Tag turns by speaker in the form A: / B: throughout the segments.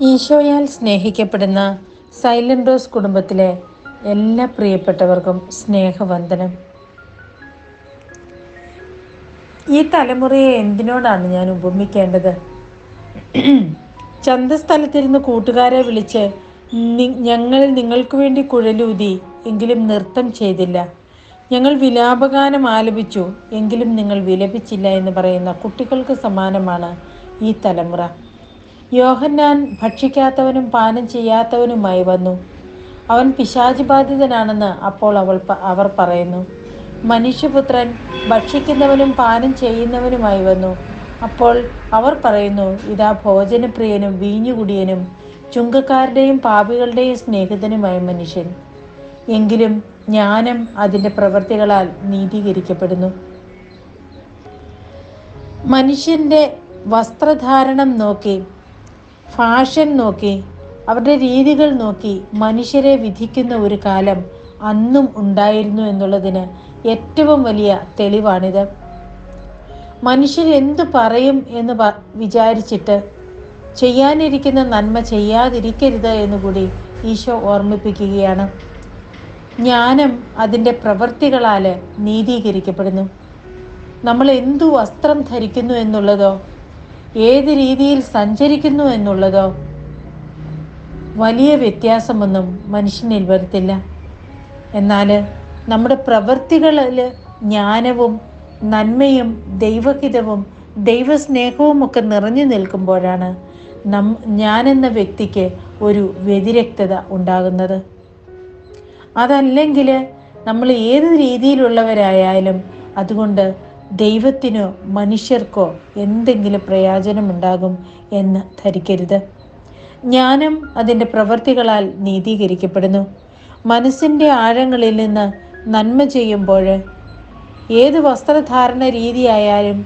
A: ഈശോയാൽ സ്നേഹിക്കപ്പെടുന്ന silent rose കുടുംബത്തിലെ എല്ലാ പ്രിയപ്പെട്ടവർക്കും സ്നേഹവന്ദനം. ഈ തലമുറയെ എന്തിനോടാണ് ഞാൻ ഉപമിക്കേണ്ടത്? ചന്തസ്ഥലത്തിരുന്ന് കൂട്ടുകാരെ വിളിച്ച് ഞങ്ങൾ നിങ്ങൾക്ക് വേണ്ടി കുഴലൂതി എങ്കിലും നൃത്തം ചെയ്തില്ല. ഞങ്ങൾ വിലാപഗാനം ആലപിച്ചു എങ്കിലും നിങ്ങൾ വിലപിച്ചില്ല എന്ന് പറയുന്ന കുട്ടികൾക്ക് സമാനമാണ് ഈ തലമുറ. യോഹന്നാൻ ഭക്ഷിക്കാത്തവനും പാനം ചെയ്യാത്തവനുമായി വന്നു. അവൻ പിശാചി ബാധിതനാണെന്ന് അപ്പോൾ അവൾ അവർ പറയുന്നു. മനുഷ്യപുത്രൻ ഭക്ഷിക്കുന്നവനും പാനം ചെയ്യുന്നവനുമായി വന്നു. അപ്പോൾ അവർ പറയുന്നു ഇതാ ഭോജനപ്രിയനും വീഞ്ഞുകുടിയനും ചുങ്കക്കാരുടെയും പാപികളുടെയും സ്നേഹിതനുമായ മനുഷ്യൻ. എങ്കിലും ജ്ഞാനം അതിന്റെ പ്രവൃത്തികളാൽ നീതീകരിക്കപ്പെടുന്നു. മനുഷ്യന്റെ വസ്ത്രധാരണം നോക്കി ഫാഷൻ നോക്കി അവരുടെ രീതികൾ നോക്കി മനുഷ്യരെ വിധിക്കുന്ന ഒരു കാലം അന്നും ഉണ്ടായിരുന്നു എന്നുള്ളതിന് ഏറ്റവും വലിയ തെളിവാണിത്. മനുഷ്യർ എന്തു പറയും എന്ന് വിചാരിച്ചിട്ട് ചെയ്യാനിരിക്കുന്ന നന്മ ചെയ്യാതിരിക്കരുത് എന്നുകൂടി ഈശോ ഓർമ്മിപ്പിക്കുകയാണ്. ജ്ഞാനം അതിന്റെ പ്രവൃത്തികളാൽ നീതീകരിക്കപ്പെടുന്നു. നമ്മൾ എന്തു വസ്ത്രം ധരിക്കുന്നു എന്നുള്ളതോ ഏത് രീതിയിൽ സഞ്ചരിക്കുന്നു എന്നുള്ളതോ വലിയ വ്യത്യാസമൊന്നും മനുഷ്യനിൽ വരുത്തില്ല. എന്നാൽ നമ്മുടെ പ്രവൃത്തികളിൽ ജ്ഞാനവും നന്മയും ദൈവഹിതവും ദൈവസ്നേഹവും ഒക്കെ നിറഞ്ഞു നിൽക്കുമ്പോഴാണ് നം ഞാനെന്ന വ്യക്തിക്ക് ഒരു വ്യതിരക്തത ഉണ്ടാകുന്നത്. അതല്ലെങ്കിൽ നമ്മൾ ഏത് രീതിയിലുള്ളവരായാലും അതുകൊണ്ട് ദൈവത്തിനോ മനുഷ്യർക്കോ എന്തെങ്കിലും പ്രയോജനമുണ്ടാകും എന്ന് ധരിക്കരുത്. ജ്ഞാനം അതിന്റെ പ്രവൃത്തികളാൽ നീതീകരിക്കപ്പെടുന്നു. മനസ്സിന്റെ ആഴങ്ങളിൽ നിന്ന് നന്മ ചെയ്യുമ്പോൾ ഏത് വസ്ത്രധാരണ രീതിയായാലും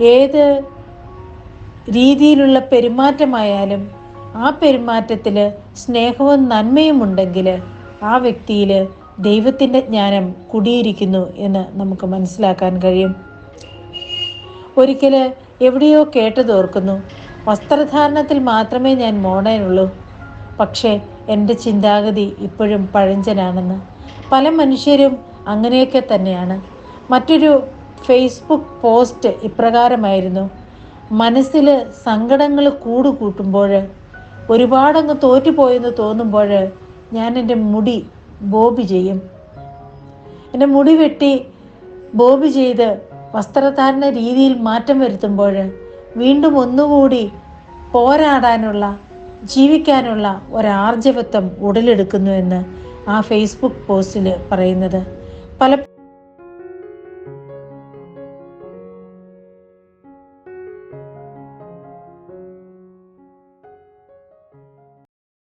A: ഏത് രീതിയിലുള്ള പെരുമാറ്റമായാലും ആ പെരുമാറ്റത്തിൽ സ്നേഹവും നന്മയും ഉണ്ടെങ്കിൽ ആ വ്യക്തിയിൽ ദൈവത്തിന്റെ ജ്ഞാനം കുടിയിരിക്കുന്നു എന്ന് നമുക്ക് മനസ്സിലാക്കാൻ കഴിയും. ഒരിക്കൽ എവിടെയോ കേട്ടതോർക്കുന്നു വസ്ത്രധാരണത്തിൽ മാത്രമേ ഞാൻ മോഡേനുള്ളൂ. പക്ഷേ എന്റെ ചിന്താഗതി ഇപ്പോഴും പഴഞ്ചനാണെന്ന്. പല മനുഷ്യരും അങ്ങനെയൊക്കെ തന്നെയാണ്. മറ്റൊരു ഫേസ്ബുക്ക് പോസ്റ്റ് ഇപ്രകാരമായിരുന്നു. മനസ്സിൽ സങ്കടങ്ങൾ കൂടുകൂട്ടുമ്പോൾ ഒരുപാടങ്ങ് തോറ്റുപോയെന്ന് തോന്നുമ്പോൾ ഞാൻ എന്റെ മുടി ബോബി ചെയ്യും. എന്റെ മുടി വെട്ടി ബോബി ചെയ്ത് വസ്ത്രധാരണ രീതിയിൽ മാറ്റം വരുത്തുമ്പോൾ വീണ്ടും ഒന്നുകൂടി പോരാടാനുള്ള ജീവിക്കാനുള്ള ഒരാർജവത്വം ഉടലെടുക്കുന്നു എന്ന് ആ ഫേസ്ബുക്ക് പോസ്റ്റിൽ പറയുന്നത്. പല